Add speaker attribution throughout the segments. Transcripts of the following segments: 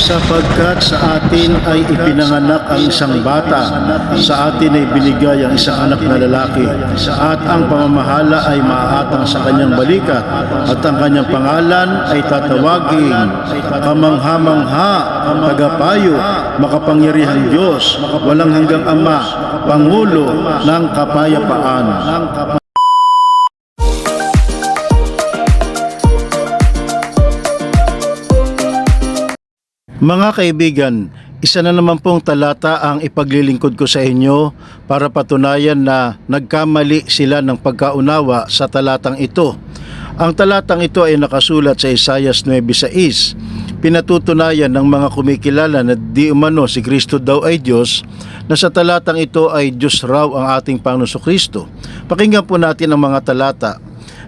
Speaker 1: sapagkat sa atin ay ipinanganak ang isang bata, sa atin ay binigay ang isang anak na lalaki, at ang pamamahala ay maaatang sa kanyang balikat, at ang kanyang pangalan ay tatawaging kamangha-mangha, tagapayo, makapangyarihang Diyos, walang hanggang Ama, Pangulo ng Kapayapaan. Mga kaibigan, isa na naman pong talata ang ipaglilingkod ko sa inyo para patunayan na nagkamali sila ng pagkaunawa sa talatang ito. Ang talatang ito ay nakasulat sa Isayas 9.6. Pinatutunayan ng mga kumikilala na di umano si Kristo daw ay Diyos na sa talatang ito ay Diyos raw ang ating Panginoon Kristo. Pakinggan po natin ang mga talata.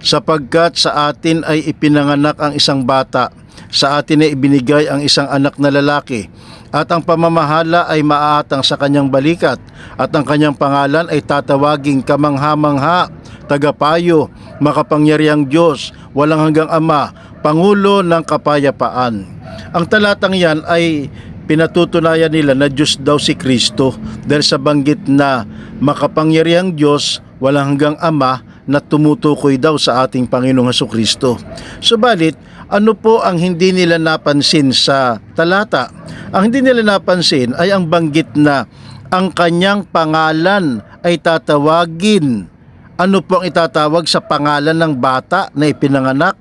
Speaker 1: Sapagkat sa atin ay ipinanganak ang isang bata, sa atin ay ibinigay ang isang anak na lalaki, at ang pamamahala ay maaatang sa kanyang balikat, at ang kanyang pangalan ay tatawaging kamangha-mangha, tagapayo, makapangyarihang Diyos, walang hanggang Ama, Pangulo ng Kapayapaan. Ang talatang yan ay pinatutunayan nila na Diyos daw si Kristo dahil sa banggit na makapangyarihang Diyos, walang hanggang Ama, na tumutukoy daw sa ating Panginoong Heso Kristo. Subalit, ano po ang hindi nila napansin sa talata? Ang hindi nila napansin ay ang banggit na ang kanyang pangalan ay tatawagin. Ano po ang itatawag sa pangalan ng bata na ipinanganak?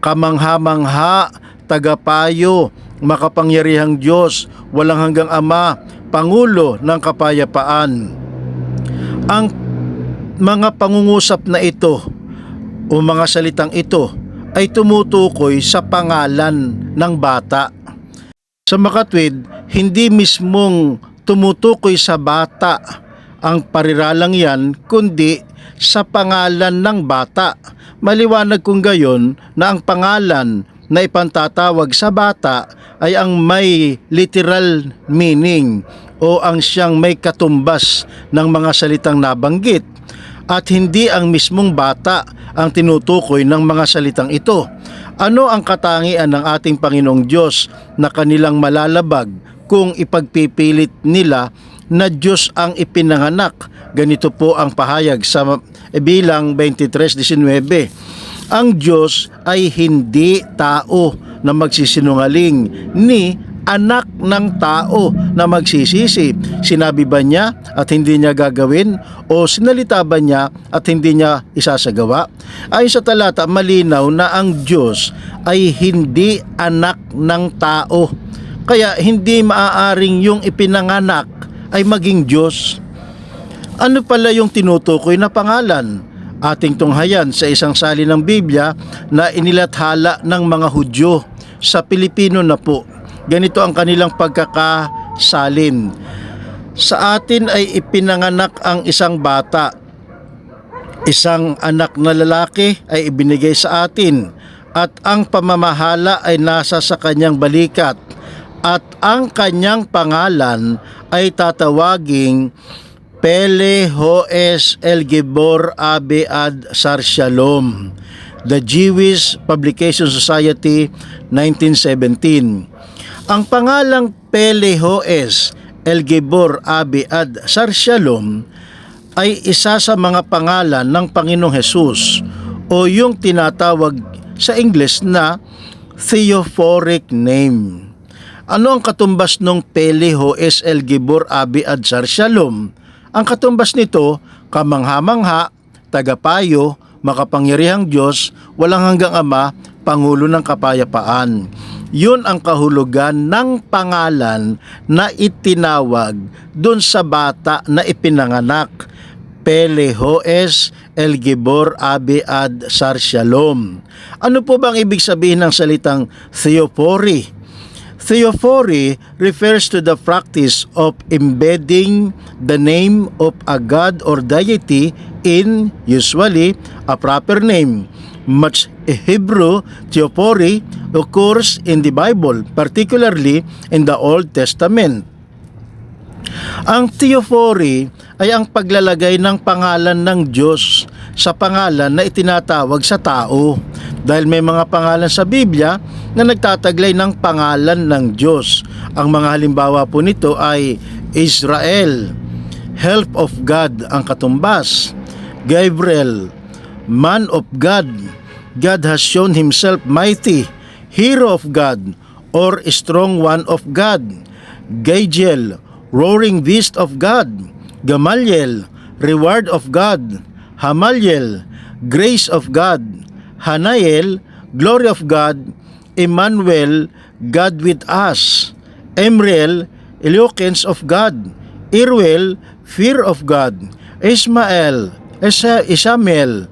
Speaker 1: Kamangha-mangha, tagapayo, makapangyarihang Diyos, walang hanggang Ama, Pangulo ng Kapayapaan. Ang mga pangungusap na ito o mga salitang ito ay tumutukoy sa pangalan ng bata. Sa makatwid, hindi mismong tumutukoy sa bata ang pariralang yan, kundi sa pangalan ng bata. Maliwanag kung gayon na ang pangalan na ipantatawag sa bata ay ang may literal meaning o ang siyang may katumbas ng mga salitang nabanggit at hindi ang mismong bata ang tinutukoy ng mga salitang ito. Ano ang katangian ng ating Panginoong Diyos na kanilang malalabag kung ipagpipilit nila na Diyos ang ipinanganak? Ganito po ang pahayag sa bilang 23.19. Ang Diyos ay hindi tao na magsisinungaling ni anak ng tao na magsisisi. Sinabi ba niya at hindi niya gagawin o sinalita ba niya at hindi niya isasagawa? Ayon sa talata, malinaw na ang Diyos ay hindi anak ng tao. Kaya hindi maaaring yung ipinanganak ay maging Diyos. Ano pala yung tinutukoy na pangalan? Ating tunghayan sa isang sali ng Biblia na inilathala ng mga Hudyo sa Pilipino na po ganito ang kanilang pagkakasalin. Sa atin ay ipinanganak ang isang bata. Isang anak na lalaki ay ibinigay sa atin at ang pamamahala ay nasa sa kanyang balikat at ang kanyang pangalan ay tatawaging Pele Hoes El Gibor Abe Ad Sar Shalom The Jewish Publication Society 1917 ang pangalang Pelehoes El Gibor Abi Ad Sar Shalom ay isa sa mga pangalan ng Panginoong Hesus o yung tinatawag sa English na theophoric name. Ano ang katumbas ng Pelehoes El Gibor Abi Ad Sar Shalom? Ang katumbas nito, kamangha-mangha, tagapayo, makapangyarihang Diyos, walang hanggang Ama, Pangulo ng Kapayapaan. Yun ang kahulugan ng pangalan na itinawag dun sa bata na ipinanganak. Pelehoes El Gibor Abi Ad Sar Shalom. Ano po bang ibig sabihin ng salitang theophori? Theophory refers to the practice of embedding the name of a god or deity in, usually, a proper name. Much Hebrew theophory occurs in the Bible, particularly in the Old Testament. Ang theophory ay ang paglalagay ng pangalan ng Diyos sa pangalan na itinatawag sa tao. dahil may mga pangalan sa Biblia na nagtataglay ng pangalan ng Diyos. Ang mga halimbawa po nito ay Israel, Help of God ang katumbas, Gabriel, Man of God, God has shown Himself mighty, Hero of God, or Strong One of God, Gabriel, Roaring Beast of God, Gamaliel, Reward of God, Hamaliel, Grace of God, Hanael, Glory of God, Emmanuel, God with us, Emriel, Eloquence of God, Irwel, Fear of God, Ismael, Isa- Isamuel,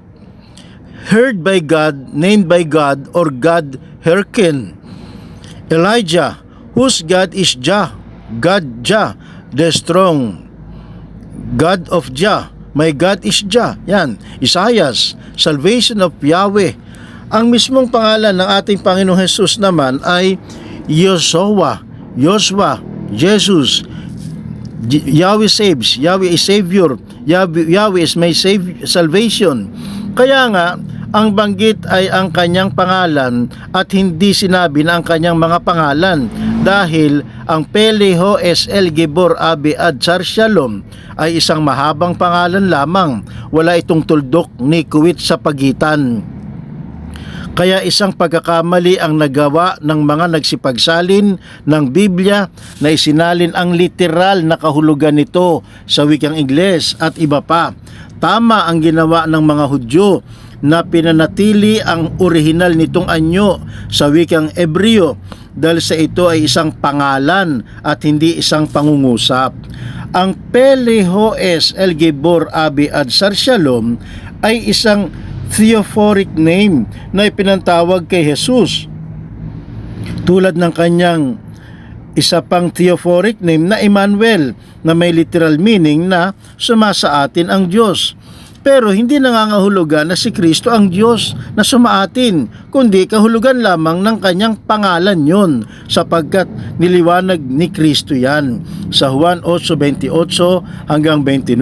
Speaker 1: heard by God, named by God, or God hearken. Elijah, whose God is Jah, God Jah, the strong. God of Jah, my God is Jah. Yan, Isaias, salvation of Yahweh. Ang mismong pangalan ng ating Panginoong Jesus naman ay Yosua, Joshua, Jesus, Yahweh saves, Yahweh is Savior, Yahweh, Yahweh is my save, salvation. Kaya nga, ang banggit ay ang kanyang pangalan at hindi sinabi na ang kanyang mga pangalan dahil ang Peleho SL Gibor Abi Ad Char Shalom ay isang mahabang pangalan lamang. Wala itong tuldok ni kuwit sa pagitan. Kaya isang pagkakamali ang nagawa ng mga nagsipagsalin ng Biblia na isinalin ang literal na kahulugan nito sa wikang Ingles at iba pa. Tama ang ginawa ng mga Hudyo na pinanatili ang orihinal nitong anyo sa wikang Ebreo dahil sa ito ay isang pangalan at hindi isang pangungusap. Ang Pelehoes El Gibor Abi Ad Sar Shalom ay isang theophoric name na ipinantawag kay Jesus. Tulad ng kanyang isa pang theophoric name na Emmanuel na may literal meaning na sumasa atin ang Diyos. Pero hindi nangangahulugan na si Kristo ang Diyos na sumaatin, kundi kahulugan lamang ng kanyang pangalan yon sapagkat niliwanag ni Kristo yan. Sa Juan 8.28 hanggang 29,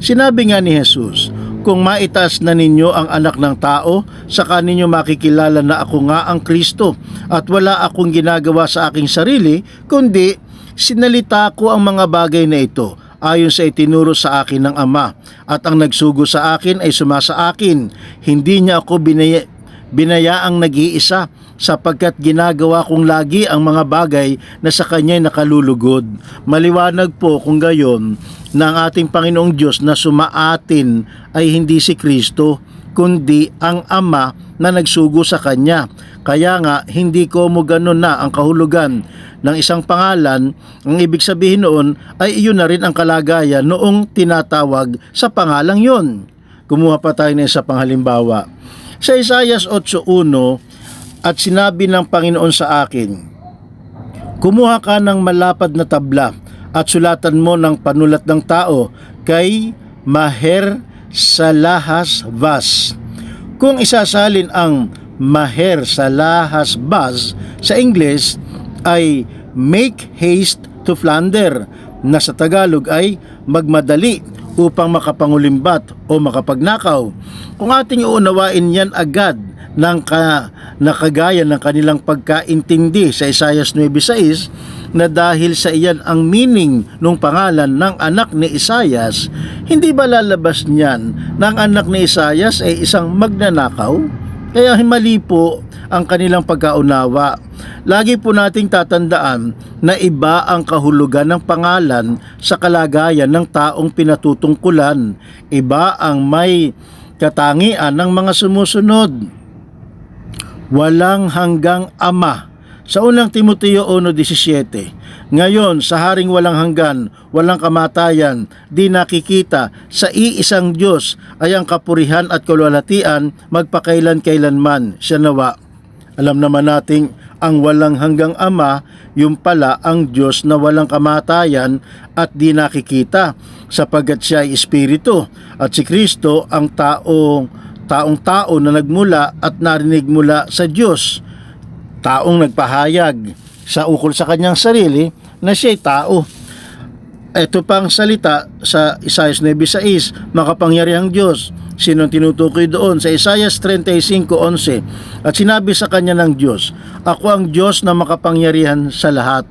Speaker 1: sinabi nga ni Jesus, kung maitaas na ninyo ang anak ng tao, saka ninyo makikilala na ako nga ang Kristo at wala akong ginagawa sa aking sarili, kundi sinalita ko ang mga bagay na ito ayon sa itinuro sa akin ng Ama at ang nagsugo sa akin ay sumasa akin. Hindi niya ako binaya, binayaang nag-iisa sapagkat ginagawa kong lagi ang mga bagay na sa kanya'y nakalulugod. Maliwanag po kung gayon na ang ating Panginoong Diyos na sumaatin ay hindi si Kristo kundi ang Ama na nagsugo sa Kanya. Kaya nga, hindi ko mo ganun na ang kahulugan ng isang pangalan, ang ibig sabihin noon ay iyon na rin ang kalagayan noong tinatawag sa pangalang yon. Kumuha pa tayo ng isa pang halimbawa. Sa Isaias 8.1, at sinabi ng Panginoon sa akin, Kumuha ka ng malapad na tabla at sulatan mo ng panulat ng tao kay Maher Salahas Vas. Kung isasalin ang Maher Salahas Vas sa Ingles ay make haste to Flander na sa Tagalog ay magmadali upang makapangulimbat o makapagnakaw. Kung ating uunawain yan agad ng ka, nakagaya ng kanilang pagkaintindi sa Isaias 9.6 na dahil sa iyan ang meaning ng pangalan ng anak ni Isaias, hindi ba lalabas niyan na ang anak ni Isaias ay isang magnanakaw? Kaya mali po ang kanilang pagkaunawa. Lagi po nating tatandaan na iba ang kahulugan ng pangalan sa kalagayan ng taong pinatutungkulan. Iba ang may katangian ng mga sumusunod. Walang hanggang ama. Sa unang Timoteo 1.17, Ngayon, sa haring walang hanggan, walang kamatayan, di nakikita, sa iisang Diyos ay ang kapurihan at kalwalatian magpakailan-kailanman. Siya nawa. Alam naman nating ang walang hanggang ama, yung pala ang Diyos na walang kamatayan at di nakikita, sapagkat siya ay espiritu at si Kristo ang tao, taong tao na nagmula at narinig mula sa Diyos taong nagpahayag sa ukol sa kanyang sarili na siya'y tao. Ito pang salita sa Isaiah 9.6, makapangyarihang Diyos, Sino tinutukoy doon? Sa Isaiah 35.11 At sinabi sa kanya ng Diyos, Ako ang Diyos na makapangyarihan sa lahat.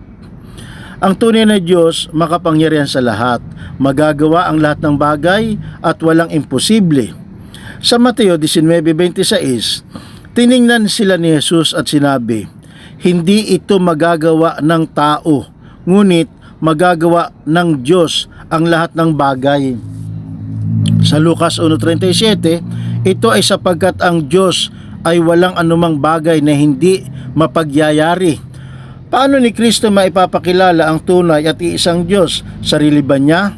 Speaker 1: Ang tunay na Diyos, makapangyarihan sa lahat. Magagawa ang lahat ng bagay at walang imposible. Sa Mateo 19.26, tiningnan sila ni Jesus at sinabi, Hindi ito magagawa ng tao, ngunit magagawa ng Diyos ang lahat ng bagay. Sa Lucas 1.37, ito ay sapagkat ang Diyos ay walang anumang bagay na hindi mapagyayari. Paano ni Kristo maipapakilala ang tunay at iisang Diyos? Sarili ba niya?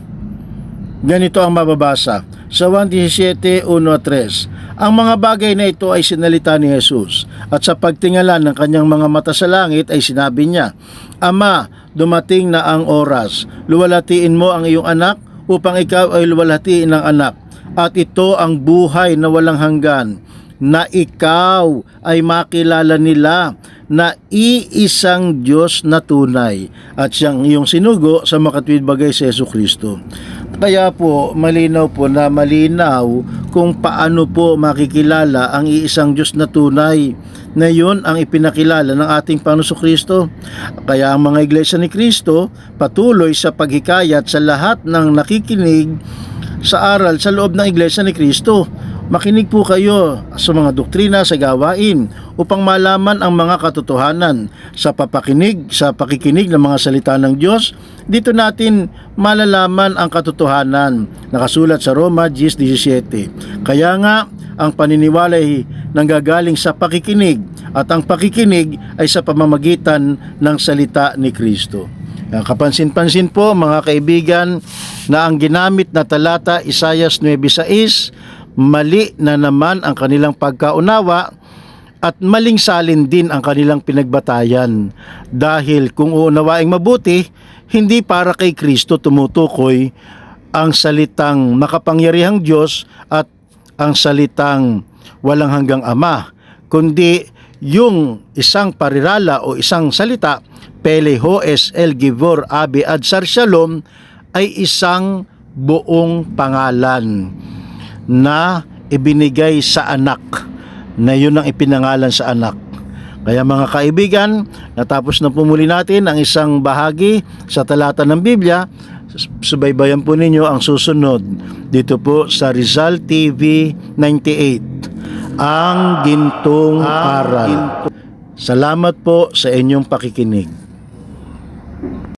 Speaker 1: Ganito ang mababasa sa 1.17.1 Ang mga bagay na ito ay sinalita ni Jesus at sa pagtingala ng kanyang mga mata sa langit ay sinabi niya, Ama, dumating na ang oras. Luwalatiin mo ang iyong anak upang ikaw ay luwalhatiin ng anak. At ito ang buhay na walang hanggan na ikaw ay makilala nila na iisang Diyos na tunay at siyang iyong sinugo sa makatwid bagay sa Yesu Kristo. Kaya po malinaw po na malinaw kung paano po makikilala ang iisang Diyos na tunay na yun ang ipinakilala ng ating Panginoon Kristo. Kaya ang mga iglesia ni Kristo patuloy sa paghikayat sa lahat ng nakikinig sa aral sa loob ng iglesia ni Kristo. Makinig po kayo sa mga doktrina sa gawain upang malaman ang mga katotohanan sa papakinig, sa pakikinig ng mga salita ng Diyos. Dito natin malalaman ang katotohanan nakasulat sa Roma 10.17. Kaya nga, ang paniniwala ay nanggagaling sa pakikinig at ang pakikinig ay sa pamamagitan ng salita ni Kristo. Kaya Kapansin-pansin po mga kaibigan na ang ginamit na talata Isayas 9.6 mali na naman ang kanilang pagkaunawa at maling salin din ang kanilang pinagbatayan. Dahil kung uunawaing mabuti hindi para kay Kristo tumutukoy ang salitang makapangyarihang Diyos at ang salitang walang hanggang Ama kundi yung isang parirala o isang salita Peleho es el Givor Abi Adsar Shalom ay isang buong pangalan na ibinigay sa anak na yun ang ipinangalan sa anak. Kaya mga kaibigan, natapos na po muli natin ang isang bahagi sa talata ng Biblia. Subaybayan po ninyo ang susunod dito po sa Rizal TV 98. Ang Gintong Aral. Salamat po sa inyong pakikinig.